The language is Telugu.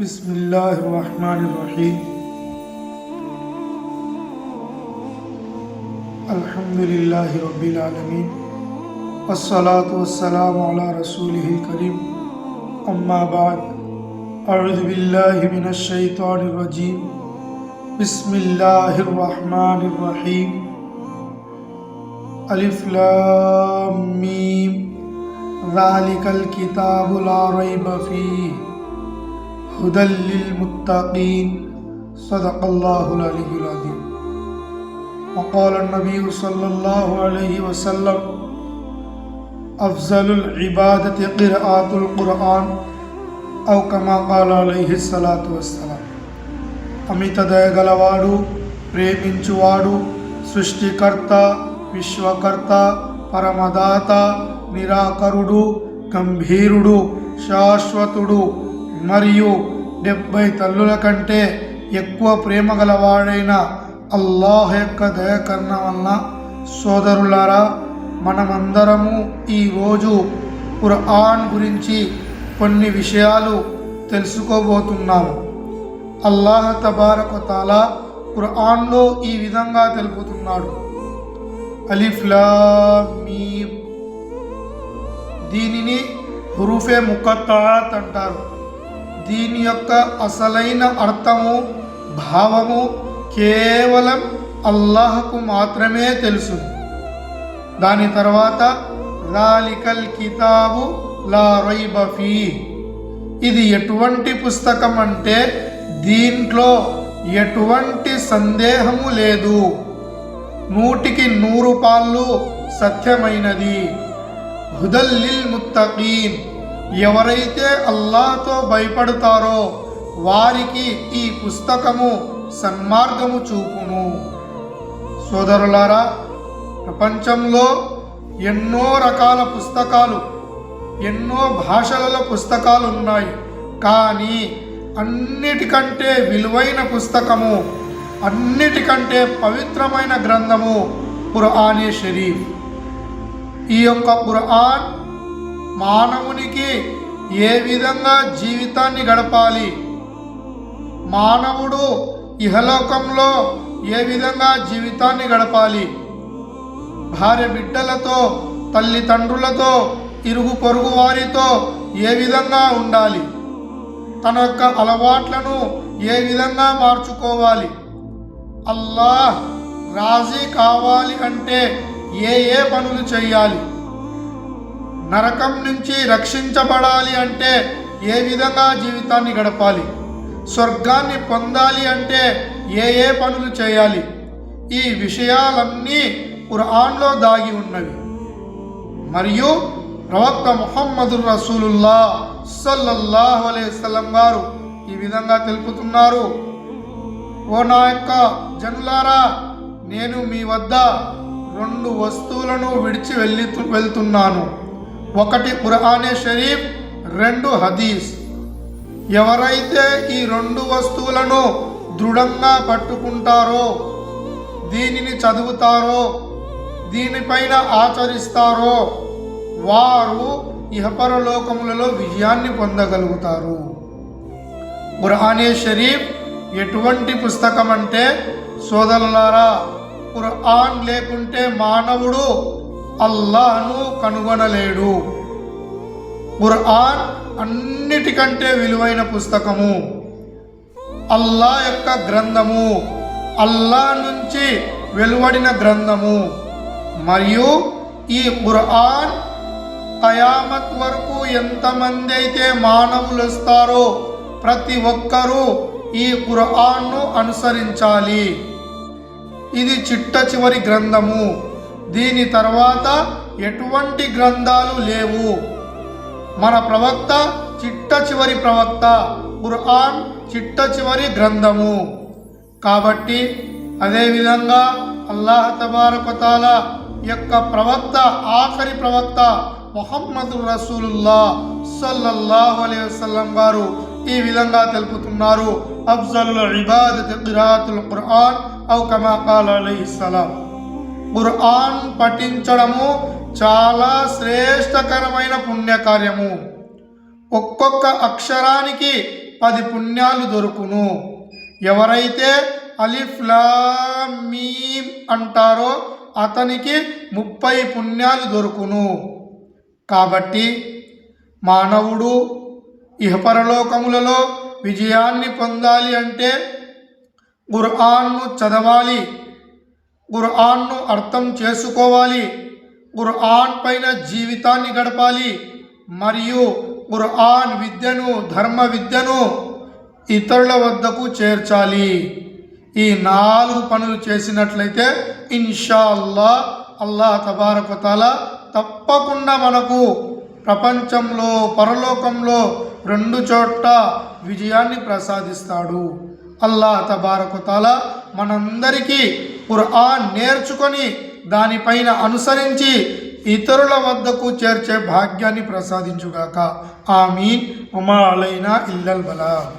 بسم اللہ الرحمن الرحیم. الحمد للہ رب العالمین. والصلاة والسلام علی رسولہ الکریم. اما بعد. اعوذ باللہ من الشیطان الرجیم. بسم اللہ الرحمن الرحیم. الف لام میم. ذالک الكتاب لا ریب فیہ. هدى للمتقين صدق الله العلي العظيم وقال النبي صلى الله عليه وسلم أفضل العبادة قراءة القرآن أو كما قال عليه الصلاة والسلام అమిత దయగలవాడు ప్రేమించువాడు సృష్టికర్త విశ్వకర్త పరమదాత నిరాకరుడు గంభీరుడు శాశ్వతుడు మరియు డెబ్బై తల్లుల కంటే ఎక్కువ ప్రేమ గలవాడైన అల్లాహ్ యొక్క దయకరణ కన్న వలన సోదరులారా మనమందరము ఈరోజు ఖురాన్ గురించి కొన్ని విషయాలు తెలుసుకోబోతున్నాము. అల్లాహ్ తబారకతాల ఖురాన్లో ఈ విధంగా తెలుపుతున్నాడు. అలిఫ్లామి దీనిని హురుఫే ముఖత్తాత్ అంటారు. దీని యొక్క అసలైన అర్థము భావము కేవలం అల్లాహకు మాత్రమే తెలుసు. దాని తర్వాత రాలికల్ కితాబు లా రైబ ఇది ఎటువంటి పుస్తకం అంటే దీంట్లో ఎటువంటి సందేహము లేదు. నూటికి నూరు పాళ్ళు సత్యమైనది. హుదల్లిల్ ముత్తకీన్ ఎవరైతే అల్లాతో భయపడతారో వారికి ఈ పుస్తకము సన్మార్గము చూపును. సోదరులారా ప్రపంచంలో ఎన్నో రకాల పుస్తకాలు ఎన్నో భాషలలో పుస్తకాలు ఉన్నాయి కానీ అన్నిటికంటే విలువైన పుస్తకము అన్నిటికంటే పవిత్రమైన గ్రంథము ఖురానే షరీఫ్. ఈ యొక్క ఖురాన్ మానవునికి ఏ విధంగా జీవితాన్ని గడపాలి? మానవుడు ఇహలోకంలో ఏ విధంగా జీవితాన్ని గడపాలి? భార్య బిడ్డలతో తల్లిదండ్రులతో ఇరుగు పొరుగు వారితో ఏ విధంగా ఉండాలి? తన యొక్క అలవాట్లను ఏ విధంగా మార్చుకోవాలి? అల్లాహ్ రాజీ కావాలి అంటే ఏ ఏ పనులు చేయాలి? నరకం నుంచి రక్షించబడాలి అంటే ఏ విధంగా జీవితాన్ని గడపాలి? స్వర్గాన్ని పొందాలి అంటే ఏ ఏ పనులు చేయాలి? ఈ విషయాలన్నీ ఖురాన్లో దాగి ఉన్నవి. మరియు ప్రవక్త ముహమ్మదు రసూలుల్లా సల్లల్లాహు అలైస్లం గారు ఈ విధంగా తెలుపుతున్నారు ఓ నా యొక్క జనులారా నేను మీ వద్ద రెండు వస్తువులను విడిచి వెళ్ళి వెళ్తున్నాను. ఒకటి ఖురానే షరీఫ్ రెండు హదీస్. ఎవరైతే ఈ రెండు వస్తువులను దృఢంగా పట్టుకుంటారో దీనిని చదువుతారో దీనిపైన ఆచరిస్తారో వారు ఇహపరలోకములలో విజయాన్ని పొందగలుగుతారు. ఖురానే షరీఫ్ ఎటువంటి పుస్తకం అంటే సోదరులారా ఖురాన్ లేకుంటే మానవుడు అల్లాహను కనుగొనలేడు. ఖురాన్ అన్నిటికంటే విలువైన పుస్తకము. అల్లా యొక్క గ్రంథము అల్లా నుంచి వెలువడిన గ్రంథము. మరియు ఈ ఖురాన్ కయామత్ వరకు ఎంతమంది అయితే మానవులు వస్తారో ప్రతి ఒక్కరూ ఈ ఖురాన్ను అనుసరించాలి. ఇది చిట్ట చివరి గ్రంథము. దీని తర్వాత ఎటువంటి గ్రంథాలు లేవు. మన ప్రవక్త చిట్ట చివరి ప్రవక్త ఖుర్ఆన్ చిట్ట చివరి గ్రంథము. కాబట్టి అదేవిధంగా అల్లాహ్ తబారకతాల యొక్క ప్రవక్త ఆఖరి ప్రవక్త మొహమ్మదు రసూలుల్లా సల్లల్లాహు అలై వసల్లం గారు ఈ విధంగా తెలుపుతున్నారు. అఫ్జల్ ఇబాద్ కిరాతుల్ ఖురాన్ ఔ కమా కాల అలైహిస్సలాం ఖురాన్ పఠించడము చాలా శ్రేష్టకరమైన పుణ్యకార్యము. ఒక్కొక్క అక్షరానికి పది పుణ్యాలు దొరుకును. ఎవరైతే అలిఫ్ అంటారో అతనికి ముప్పై పుణ్యాలు దొరుకును. కాబట్టి మానవుడు ఇహపరలోకములలో విజయాన్ని పొందాలి అంటే గుర్ఆన్ను చదవాలి. గుర్ఆన్ను అర్థం చేసుకోవాలి. గుర్ఆన్ పైన జీవితాన్ని గడపాలి. మరియు గుర్ఆన్ విద్యను ధర్మ విద్యను ఇతరుల వద్దకు చేర్చాలి. ఈ నాలుగు పనులు చేసినట్లయితే ఇన్షా అల్లా అల్లా తబారకతాల తప్పకుండా మనకు ప్రపంచంలో పరలోకంలో రెండు చోట్ల విజయాన్ని ప్రసాదిస్తాడు. అల్లా తబారకుతాల మనందరికీ ఖురాన్ నేర్చుకొని దానిపైన అనుసరించి ఇతరుల వద్దకు చేర్చే భాగ్యాన్ని ప్రసాదించుగాక. ఆమీన్. ఉమా అలైనా ఇల్లల్ బలా.